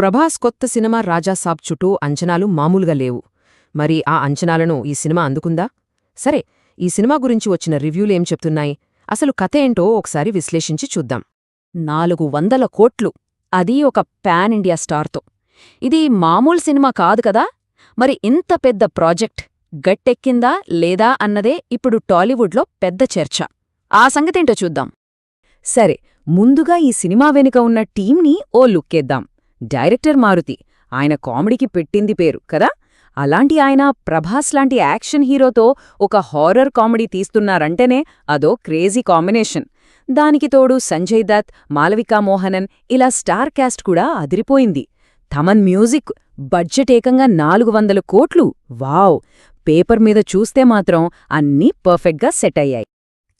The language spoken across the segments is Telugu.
ప్రభాస్ కొత్త సినిమా రాజాసాబ్ చుట్టూ అంచనాలు మామూలుగా లేవు. మరి ఆ అంచనాలను ఈ సినిమా అందుకుందా? సరే ఈ సినిమా గురించి వచ్చిన రివ్యూలేం చెప్తున్నాయి? అసలు కథ ఏంటో ఒకసారి విశ్లేషించి చూద్దాం. నాలుగు వందల కోట్లు. అది ఒక పాన్ ఇండియా స్టార్తో. ఇది మామూలు సినిమా కాదు కదా? మరి ఇంత పెద్ద ప్రాజెక్ట్ గట్టెక్కిందా లేదా అన్నదే ఇప్పుడు టాలీవుడ్లో పెద్ద చర్చ. ఆ సంగతేంటో చూద్దాం. సరే ముందుగా ఈ సినిమా వెనుక ఉన్న టీంని ఓ లుక్కేద్దాం. డైరెక్టర్ మారుతి. ఆయన కామెడీకి పెట్టింది పేరు కదా? అలాంటి ఆయన ప్రభాస్ లాంటి యాక్షన్ హీరోతో ఒక హారర్ కామెడీ తీస్తున్నారంటేనే అదో క్రేజీ కాంబినేషన్. దానికి తోడు సంజయ్ దత్ మాలవికా మోహనన్ ఇలా స్టార్ క్యాస్ట్ కూడా అదిరిపోయింది. థమన్ మ్యూజిక్ బడ్జెట్ ఏకంగా నాలుగు వందల కోట్లు. వావ్! పేపర్ మీద చూస్తే మాత్రం అన్నీ పర్ఫెక్ట్గా సెట్ అయ్యాయి.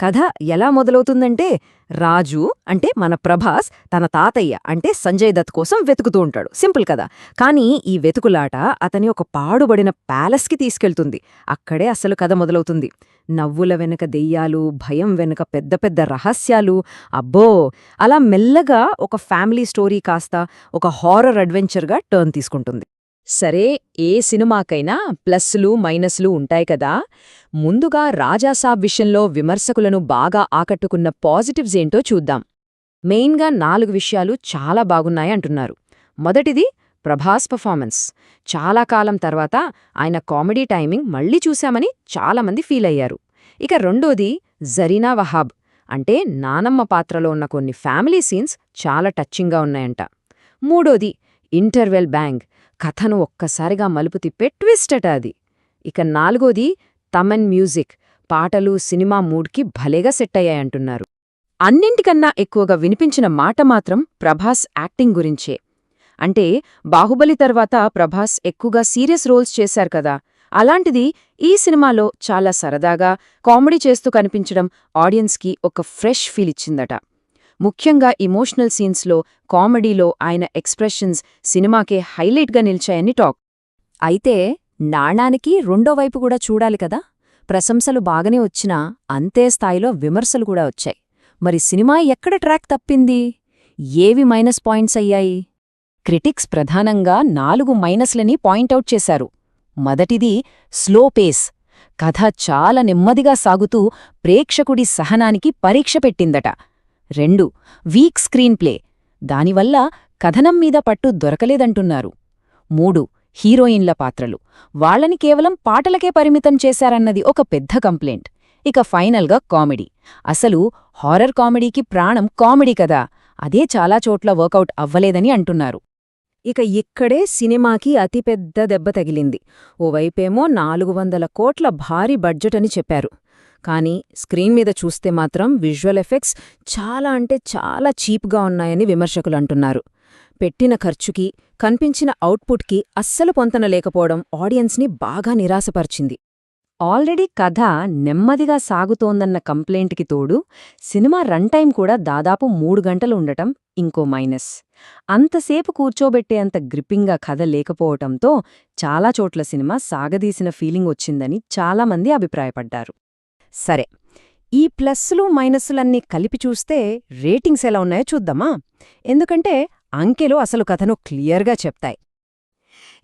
కథ ఎలా మొదలవుతుందంటే రాజు అంటే మన ప్రభాస్ తన తాతయ్య అంటే సంజయ్ దత్ కోసం వెతుకుతూ ఉంటాడు. సింపుల్ కదా కానీ ఈ వెతుకులాట అతని ఒక పాడుబడిన ప్యాలెస్కి తీసుకెళ్తుంది. అక్కడే అసలు కథ మొదలవుతుంది. నవ్వుల వెనక దెయ్యాలు భయం వెనుక పెద్ద పెద్ద రహస్యాలు అబ్బో! అలా మెల్లగా ఒక ఫ్యామిలీ స్టోరీ కాస్త ఒక హారర్ అడ్వెంచర్గా టర్న్ తీసుకుంటుంది. సరే ఏ సినిమాకైనా ప్లస్లు మైనస్లు ఉంటాయి కదా. ముందుగా రాజాసాబ్ విషయంలో విమర్శకులను బాగా ఆకట్టుకున్న పాజిటివ్స్ ఏంటో చూద్దాం. మెయిన్గా నాలుగు విషయాలు చాలా బాగున్నాయి అంటున్నారు. మొదటిది ప్రభాస్ పర్ఫార్మెన్స్. చాలా కాలం తర్వాత ఆయన కామెడీ టైమింగ్ మళ్ళీ చూశామని చాలామంది ఫీల్ అయ్యారు. ఇక రెండోది జరీనా వహాబ్. అంటే నానమ్మ పాత్రలో ఉన్న కొన్ని ఫ్యామిలీ సీన్స్ చాలా టచ్చింగ్గా ఉన్నాయంట. మూడోది ఇంటర్వెల్ బ్యాంగ్. కథను ఒక్కసారిగా మలుపు తిప్పే ట్విస్టట అది. ఇక నాలుగోది తమన్ మ్యూజిక్. పాటలు సినిమా మూడ్కి భలేగా సెట్ అయ్యాయంటున్నారు అన్నింటికన్నా ఎక్కువగా వినిపించిన మాట మాత్రం ప్రభాస్ యాక్టింగ్ గురించే. అంటే బాహుబలి తర్వాత ప్రభాస్ ఎక్కువగా సీరియస్ రోల్స్ చేశారు కదా. అలాంటిది ఈ సినిమాలో చాలా సరదాగా కామెడీ చేస్తూ కనిపించడం ఆడియన్స్కి ఒక ఫ్రెష్ ఫీల్ ఇచ్చిందట. ముఖ్యంగా ఇమోషనల్ సీన్స్లో కామెడీలో ఆయన ఎక్స్ప్రెషన్స్ సినిమాకే హైలైట్గా నిలిచాయని టాక్. అయితే నాణానికి రెండో వైపు కూడా చూడాలి కదా? ప్రశంసలు బాగానే వచ్చినా అంతే స్థాయిలో విమర్శలు కూడా వచ్చాయి. మరి సినిమా ఎక్కడ ట్రాక్ తప్పింది? ఏవి మైనస్ పాయింట్స్ అయ్యాయి? క్రిటిక్స్ ప్రధానంగా నాలుగు మైనస్లని పాయింటౌట్ చేశారు. మొదటిది స్లో పేస్. కథ చాలా నెమ్మదిగా సాగుతూ ప్రేక్షకుడి సహనానికి పరీక్ష పెట్టిందట. రెండు వీక్ స్క్రీన్ ప్లే. దానివల్ల కథనం మీద పట్టు దొరకలేదంటున్నారు. మూడు హీరోయిన్ల పాత్రలు. వాళ్ళని కేవలం పాటలకే పరిమితం చేశారన్నది ఒక పెద్ద కంప్లైంట్. ఇక ఫైనల్గా కామెడీ. అసలు హారర్ కామెడీకి ప్రాణం కామెడీ కదా. అదే చాలా చోట్ల వర్కౌట్ అవ్వలేదని అంటున్నారు. ఇక ఇక్కడే సినిమాకి అతిపెద్ద దెబ్బ తగిలింది. ఓవైపేమో నాలుగు వందల కోట్ల భారీ బడ్జెట్ అని చెప్పారు. కానీ స్క్రీన్ మీద చూస్తే మాత్రం విజువల్ ఎఫెక్ట్స్ చాలా అంటే చాలా చీప్గా ఉన్నాయని విమర్శకులు అంటున్నారు. పెట్టిన ఖర్చుకి కనిపించిన అవుట్పుట్కి అస్సలు పొంతన లేకపోవడం ఆడియన్స్ని బాగా నిరాశపరిచింది. ఆల్రెడీ కథ నెమ్మదిగా సాగుతోందన్న కంప్లైంట్కి తోడు సినిమా రన్ టైం కూడా దాదాపు మూడు గంటలు ఉండటం ఇంకో మైనస్. అంతసేపు కూర్చోబెట్టేంత గ్రిప్పింగ్గా కథ లేకపోవటంతో చాలా చోట్ల సినిమా సాగదీసిన ఫీలింగ్ వచ్చిందని చాలామంది అభిప్రాయపడ్డారు. సరే ఈ ప్లస్లు మైనస్సులన్నీ కలిపి చూస్తే రేటింగ్స్ ఎలా ఉన్నాయో చూద్దామా? ఎందుకంటే అంకెలు అసలు కథను క్లియర్గా చెప్తాయి.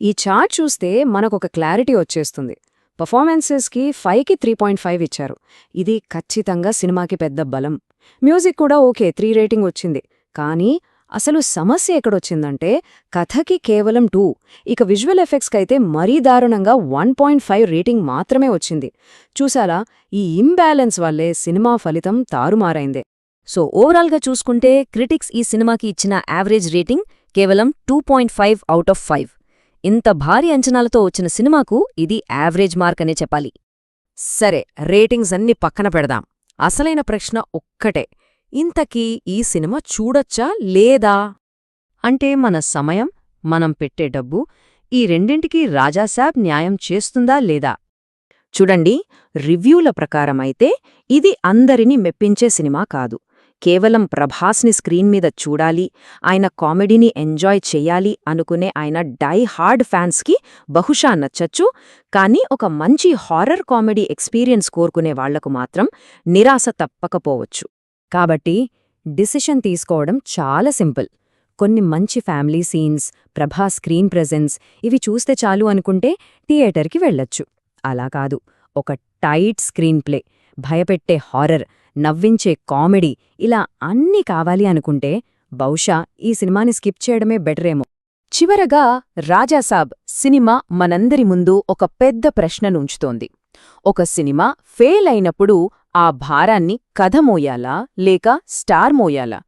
ఈ చార్ట్ చూస్తే మనకొక క్లారిటీ వచ్చేస్తుంది. పర్ఫార్మెన్సెస్కి ఫైవ్కి త్రీ పాయింట్ ఫైవ్ ఇచ్చారు. ఇది ఖచ్చితంగా సినిమాకి పెద్ద బలం. మ్యూజిక్ కూడా ఓకే త్రీ రేటింగ్ వచ్చింది. కానీ అసలు సమస్య ఎక్కడొచ్చిందంటే కథకి కేవలం టూ. ఇక విజువల్ ఎఫెక్ట్స్కైతే మరీ దారుణంగా వన్ పాయింట్ ఫైవ్ రేటింగ్ మాత్రమే వచ్చింది. చూసారా ఈ ఇంబ్యాలెన్స్ వల్లే సినిమా ఫలితం తారుమారైందే. సో ఓవరాల్గా చూసుకుంటే క్రిటిక్స్ ఈ సినిమాకి ఇచ్చిన యావరేజ్ రేటింగ్ కేవలం two point five out of five. ఇంత భారీ అంచనాలతో వచ్చిన సినిమాకు ఇది యావరేజ్ మార్క్ అనే చెప్పాలి. సరే రేటింగ్స్ అన్ని పక్కన పెడదాం. అసలైన ప్రశ్న ఒక్కటే. ఇంతకీ ఈ సినిమా చూడొచ్చా లేదా? అంటే మన సమయం మనం పెట్టే డబ్బు ఈ రెండింటికీ రాజాసాబ్ న్యాయం చేస్తుందా లేదా? చూడండి రివ్యూల ప్రకారమైతే ఇది అందరినీ మెప్పించే సినిమా కాదు. కేవలం ప్రభాస్ని స్క్రీన్ మీద చూడాలి ఆయన కామెడీని ఎంజాయ్ చెయ్యాలి అనుకునే ఆయన డై హార్డ్ ఫ్యాన్స్కి బహుశా నచ్చచ్చు కానీ ఒక మంచి హారర్ కామెడీ ఎక్స్పీరియన్స్ కోరుకునే వాళ్ళకు మాత్రం నిరాశ తప్పకపోవచ్చు. కాబట్టి డిసిషన్ తీసుకోవడం చాలా సింపుల్. కొన్ని మంచి family scenes Prabha screen presence ఇవి చూస్తే చాలు అనుకుంటే థియేటర్కి వెళ్ళొచ్చు. అలా కాదు ఒక టైట్ స్క్రీన్ ప్లే భయపెట్టే హారర్ నవ్వించే కామెడీ ఇలా అన్నీ కావాలి అనుకుంటే బహుశా ఈ సినిమాని స్కిప్ చేయడమే బెటరేమో. చివరగా రాజాసాబ్ సినిమా మనందరి ముందు ఒక పెద్ద ప్రశ్ననుంచుతోంది ఒక సినిమా ఫెయిల్ అయినప్పుడు ఆ భారాన్ని కథ మోయాలా లేక స్టార్ మోయాలా?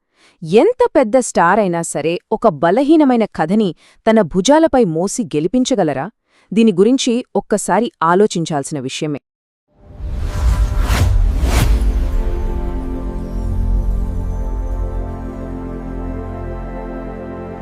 ఎంత పెద్ద స్టార్ అయినా సరే ఒక బలహీనమైన కథని తన భుజాలపై మోసి గెలిపించగలరా? దీని గురించి ఒక్కసారి ఆలోచించాల్సిన విషయమే.